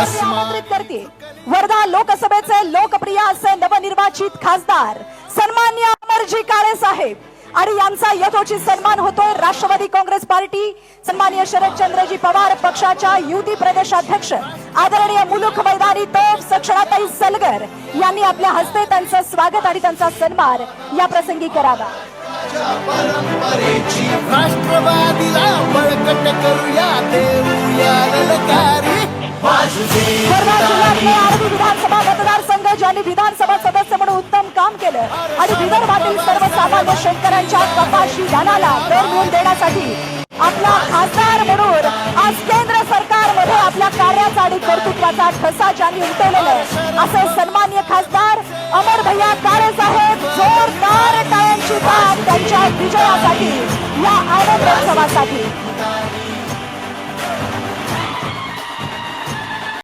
आमंत्रित करते. वर्धा लोकसभेचे लोकप्रिय असे नवनिर्वाचित खासदार सन्मान्य अमरजी काळे साहेब. आणि यांचा यथोचित सन्मान होतोय राष्ट्रवादी काँग्रेस पार्टी. सन्मान्य शरदचंद्रजी पवार पक्षाच्या युती प्रदेशाध्यक्ष. आदरणीय मुलुख मैदानी तोफ सक्षणाताई सलगर यांनी आपल्या हस्ते त्यांचं स्वागत आणि त्यांचा सन्मान या प्रसंगी करावा. परंपरेची राष्ट्रवादीला आरवी विधानसभा मतदारसंघ ज्यांनी विधानसभा सदस्य म्हणून उत्तम काम केलं आणि विदर्भातील सर्वसामान्य शेतकऱ्यांच्या कपाशी धानाला दर मिळवून देण्यासाठी आपला खासदार म्हणून आज केंद्र सरकारमध्ये आपल्या कार्याचा आणि कर्तृत्वाचा ठसा ज्यांनी उमटवलेला आहे, असे सन्मान्य खासदार अमर भैया काळे साहेब जोरदार टाळ्यांची बाब त्यांच्या विजयासाठी या आनंदोत्सवासाठी